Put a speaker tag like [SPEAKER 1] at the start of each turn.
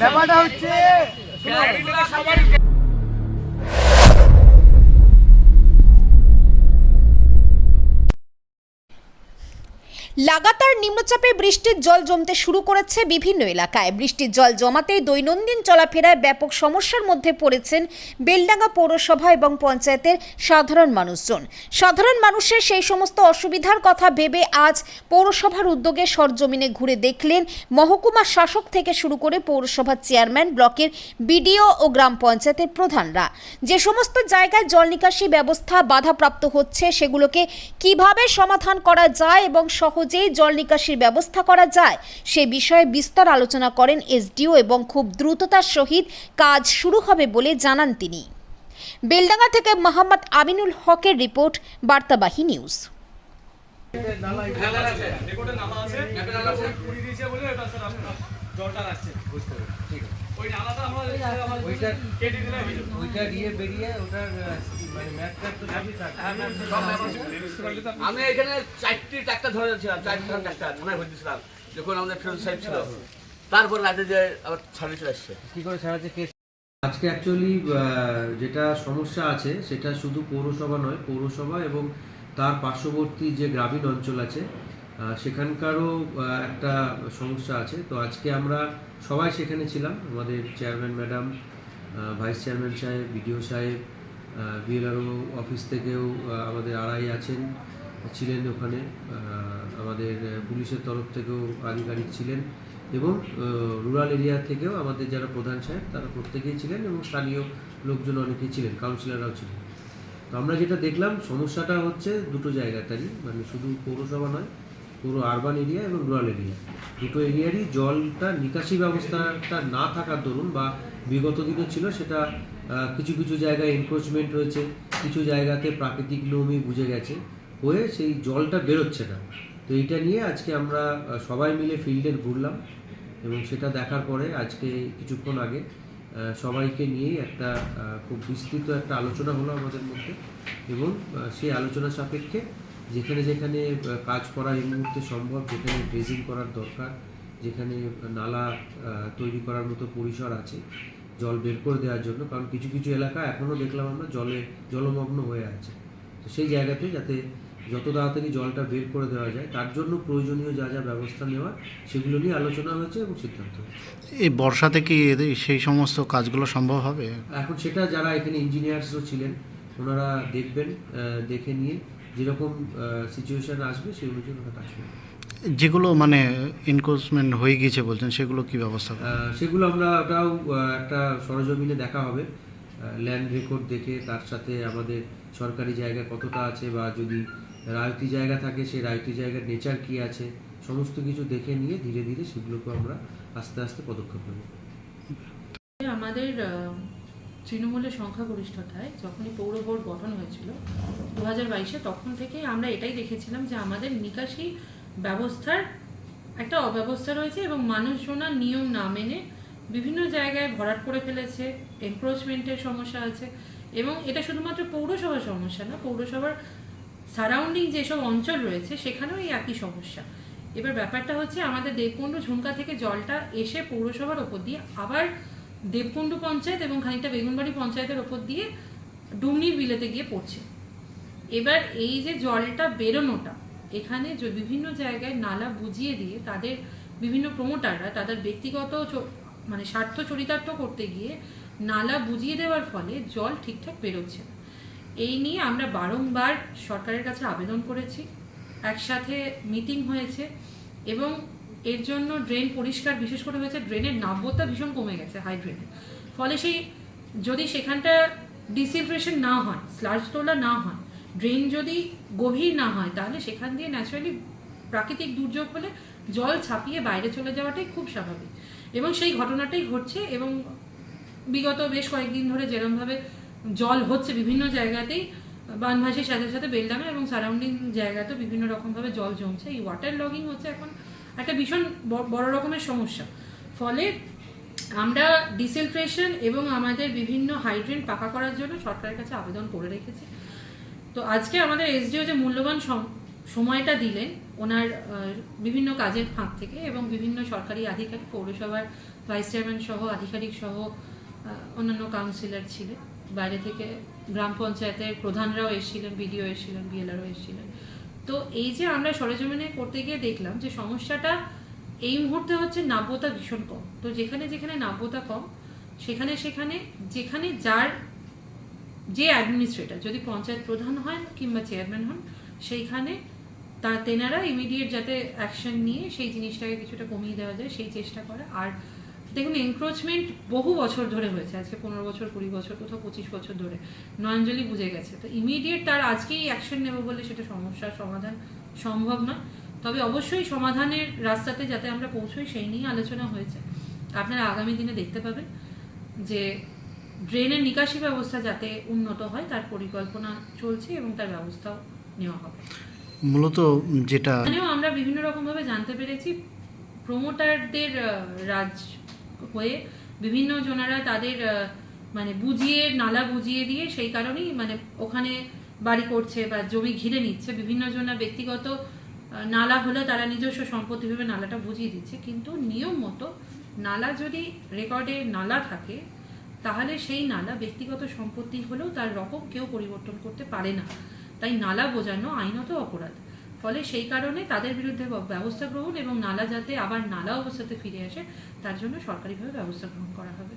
[SPEAKER 1] ব্যাপারটা হচ্ছে
[SPEAKER 2] লাগাতার নিম্নচাপে বৃষ্টির জল জমতে শুরু করেছে বিভিন্ন এলাকায়। বৃষ্টির জল জমাতে দৈনন্দিন চলাফেরায় ব্যাপক সমস্যার মধ্যে পড়েছেন বেলডাঙ্গা পৌরসভা এবং পঞ্চায়েতের সাধারণ মানুষজন। সাধারণ মানুষের সেই সমস্ত অসুবিধার কথা ভেবে আজ পৌরসভার উদ্যোগে সরজমিনে ঘুরে দেখলেন মহকুমা শাসক থেকে শুরু করে পৌরসভার চেয়ারম্যান, ব্লকের বিডিও ও গ্রাম পঞ্চায়েতের প্রধানরা। যে সমস্ত জায়গায় জল নিকাশি ব্যবস্থা বাধাপ্রাপ্ত হচ্ছে, সেগুলোকে কীভাবে সমাধান করা যায় এবং সহজেই জল নিকাশির ব্যবস্থা করা যায়। সে বিষয়ে বিস্তর আলোচনা করেন এসডিও এবং খুব দ্রুততার সহিত কাজ শুরু হবে বলে জানান তিনি। বেলডাঙ্গা থেকে মোহাম্মদ আমিনুল হকের রিপোর্ট বার্তাবাহী নিউজ।
[SPEAKER 1] ওইটা ওইটা দিয়ে বেরিয়ে ওটার আহ, মানে থাকবে
[SPEAKER 3] আমি এখানে চারটি ট্রাক্টর ধরে ছিলাম চারটি ট্রাক্টর থানায় ভর্তি ছিলাম যখন আমাদের ফিরোজ সাহেব ছিল। তারপর রাতে যে আবার ছাড়িয়ে চলে আসছে।
[SPEAKER 1] কি করে সারাচ্ছে কেস আজকে অ্যাকচুয়ালি যেটা সমস্যা আছে সেটা শুধু পৌরসভা নয় পৌরসভা এবং তার পার্শ্ববর্তী যে গ্রামীণ অঞ্চল আছে সেখানকারও একটা সমস্যা আছে। তো আজকে আমরা সবাই সেখানে ছিলাম। আমাদের চেয়ারম্যান ম্যাডাম ভাইস চেয়ারম্যান সাহেব বিডিও সাহেব বিএলআরও অফিস থেকেও আমাদের আড়াই আছেন, ছিলেন ওখানে। আমাদের পুলিশের তরফ থেকেও আধিকারিক ছিলেন এবং রুরাল এরিয়া থেকেও আমাদের যারা প্রধান সাহেব, তারা প্রত্যেকেই ছিলেন এবং স্থানীয় লোকজন অনেকেই ছিলেন কাউন্সিলররাও ছিলেন। তো আমরা যেটা দেখলাম, সমস্যাটা হচ্ছে দুটো জায়গাটারই মানে শুধু পৌরসভা নয় পুরো আরবান এরিয়া এবং রুরাল এরিয়া দুটো এরিয়ারই জলটা নিকাশি ব্যবস্থাটা না থাকার দরুন বা বিগত দিনে ছিল সেটা কিছু কিছু জায়গায় এনক্রোচমেন্ট রয়েছে, কিছু জায়গাতে প্রাকৃতিক নিয়মই বুঝে গেছে, হয়ে সেই জলটা বেরোচ্ছে না। তো এইটা নিয়ে আজকে আমরা সবাই মিলে ফিল্ডে ঘুরলাম এবং সেটা দেখার পরে আজকে কিছুক্ষণ আগে সবাইকে নিয়েই একটা খুব বিস্তৃত একটা আলোচনা হলো আমাদের মধ্যে এবং সেই আলোচনা সাপেক্ষে যেখানে যেখানে কাজ করা এই মুহূর্তে সম্ভব যেখানে ড্রেজিং করার দরকার যেখানে নালা তৈরি করার মতো পরিসর আছে জল বের করে দেওয়ার জন্য কারণ কিছু কিছু এলাকা এখনও দেখলাম আমরা জলে জলমগ্ন হয়ে আছে। তো সেই জায়গাতে যাতে যত তাড়াতাড়ি জলটা বের করে দেওয়া যায় তার জন্য প্রয়োজনীয় যা যা ব্যবস্থা নেওয়া সেগুলো নিয়ে আলোচনা হয়েছে এবং সিদ্ধান্ত
[SPEAKER 4] এই বর্ষাতে কি সেই সমস্ত কাজগুলো সম্ভব হবে?
[SPEAKER 1] এখন সেটা যারা এখানে ইঞ্জিনিয়ার্সও ছিলেন ওনারা দেখবেন দেখে নিয়ে যেরকম সিচুয়েশন আসবে সেই অনুযায়ী ওরা কাজ করবে।
[SPEAKER 4] যেগুলো মানে এনক্রোচমেন্ট হয়ে গিয়েছে বলছেন সেগুলো কি ব্যবস্থা
[SPEAKER 1] সেগুলো আমরা ওটাও একটা সরজমিনে দেখা হবে। ল্যান্ড রেকর্ড দেখে তার সাথে আমাদের সরকারি জায়গা কতটা আছে বা যদি রায়তি জায়গা থাকে সেই রায়তি জায়গার নেচার কি আছে সমস্ত কিছু দেখে নিয়ে ধীরে ধীরে সেগুলোকে আমরা আস্তে আস্তে পদক্ষেপ নেব।
[SPEAKER 5] আমাদের তৃণমূলের সংখ্যাগরিষ্ঠতায় যখনই পৌর বোর্ড গঠন হয়েছিল দু হাজার বাইশে তখন থেকে আমরা এটাই দেখেছিলাম যে আমাদের নিকাশি ব্যবস্থার একটা অব্যবস্থা রয়েছে এবং মানুষজনার নিয়ম না মেনে বিভিন্ন জায়গায় ভরাট করে ফেলেছে এনক্রোচমেন্টের সমস্যা আছে এবং এটা শুধুমাত্র পৌরসভার সমস্যা না, পৌরসভার সারাউন্ডিং যেসব অঞ্চল রয়েছে সেখানেও এই একই সমস্যা। এবার ব্যাপারটা হচ্ছে আমাদের দেবকুণ্ড ঝুমকা থেকে জলটা এসে পৌরসভার ওপর দিয়ে আবার দেবকুণ্ড পঞ্চায়েত এবং খানিকটা বেগুনবাড়ি পঞ্চায়েতের ওপর দিয়ে ডুমনির বিলেতে গিয়ে পড়ছে। এবার এই যে জলটা বেরোনোটা, এখানে যে বিভিন্ন জায়গায় নালা বুঝিয়ে দিয়ে তাদের বিভিন্ন প্রমোটাররা তাদের ব্যক্তিগত মানে স্বার্থ চরিতার্থ করতে গিয়ে নালা বুঝিয়ে দেওয়ার ফলে জল ঠিকঠাক বেরোচ্ছে না। এই নিয়ে আমরা বারংবার সরকারের কাছে আবেদন করেছি। একসাথে মিটিং হয়েছে এবং এর জন্য ড্রেন পরিষ্কার, বিশেষ করে হয়েছে ড্রেনের নাব্যতা ভীষণ কমে গেছে হাই ড্রেনের ফলে সেই যদি সেখানটা ডিসিলট্রেশন না হয় স্লাজ তোলা না হয় ড্রেন যদি গভীর না হয়, তাহলে সেখান দিয়ে ন্যাচারালি প্রাকৃতিক দুর্যোগ হলে জল ছাপিয়ে বাইরে চলে যাওয়াটাই খুব স্বাভাবিক। এবং সেই ঘটনাটাই ঘটছে এবং বিগত বেশ কয়েকদিন ধরে যেরমভাবে জল হচ্ছে বিভিন্ন জায়গাতেই, বানভাসির সাথে সাথে বেলডামে এবং সারাউন্ডিং জায়গাতেও বিভিন্ন রকমভাবে জল জমছে। এই ওয়াটার লগিং হচ্ছে এখন একটা ভীষণ বড় রকমের সমস্যা। ফলে আমরা ডিসিলট্রেশন এবং আমাদের বিভিন্ন হাইড্রেন পাকা করার জন্য সরকারের কাছে আবেদন করে রেখেছি। তো আজকে আমাদের এসডিও যে মূল্যবান সম- সময়টা দিলেন, ওনার বিভিন্ন কাজের ফাঁক থেকে এবং বিভিন্ন সরকারি আধিকারিক, পৌরসভার ভাইস চেয়ারম্যান সহ, আধিকারিক সহ অন্যান্য কাউন্সিলর ছিলেন। বাইরে থেকে গ্রাম পঞ্চায়েতের প্রধানরাও এসেছিলেন, বিডিও এসেছিলেন, বিএলআরও এসেছিলেন। তো এই যে আমরা সরেজমিনে করতে গিয়ে দেখলাম যে সমস্যাটা এই মুহূর্তে হচ্ছে নাব্যতা ভীষণ কম। তো যেখানে যেখানে নাব্যতা কম, সেখানে সেখানে যেখানে যার যে অ্যাডমিনিস্ট্রেটর যদি পঞ্চায়েত প্রধান হয় কিংবা চেয়ারম্যান হন, সেইখানে তার তেনারা ইমিডিয়েট যাতে অ্যাকশন নিয়ে সেই জিনিসটাকে কিছুটা কমিয়ে দেওয়া যায়, সেই চেষ্টা করে। আর দেখুন এনক্রোচমেন্ট বহু বছর ধরে হয়েছে। আজকে পনেরো বছর কুড়ি বছর কোথাও পঁচিশ বছর ধরে। নয়ঞ্জলি বুঝে গেছে। তো ইমিডিয়েট তার আজকেই অ্যাকশন নেবে বলে সেটা সমস্যার সমাধান সম্ভব নয়। তবে অবশ্যই সমাধানের রাস্তাতে যাতে আমরা পৌঁছই সেই নিয়ে আলোচনা হয়েছে। আপনারা আগামী দিনে দেখতে পাবেন যে ড্রেনের নিকাশি ব্যবস্থা যাতে উন্নত হয় তার পরিকল্পনা চলছে এবং তার ব্যবস্থাও নেওয়া হবে।
[SPEAKER 4] মূলত যেটা
[SPEAKER 5] আমরা বিভিন্ন রকমভাবে জানতে পেরেছি। প্রমোটারদের রাজ হয়ে বিভিন্ন জনারা তাদের মানে বুঝিয়ে, নালা বুঝিয়ে দিয়ে সেই কারণেই মানে ওখানে বাড়ি করছে বা জমি ঘিরে নিচ্ছে। বিভিন্ন জনা ব্যক্তিগত নালা হলে তারা নিজস্ব সম্পত্তি ভেবে নালাটা বুঝিয়ে দিচ্ছে। কিন্তু নিয়ম মতো নালা যদি রেকর্ডে নালা থাকে, তাহলে সেই নালা ব্যক্তিগত সম্পত্তি হলেও তার রকম কেউ পরিবর্তন করতে পারে না। তাই নালা বোঝানো আইনত অপরাধ। ফলে সেই কারণে তাদের বিরুদ্ধে ব্যবস্থা গ্রহণ এবং নালা যাতে আবার নালা অবস্থাতে ফিরে আসে, তার জন্য সরকারিভাবে ব্যবস্থা গ্রহণ করা হবে।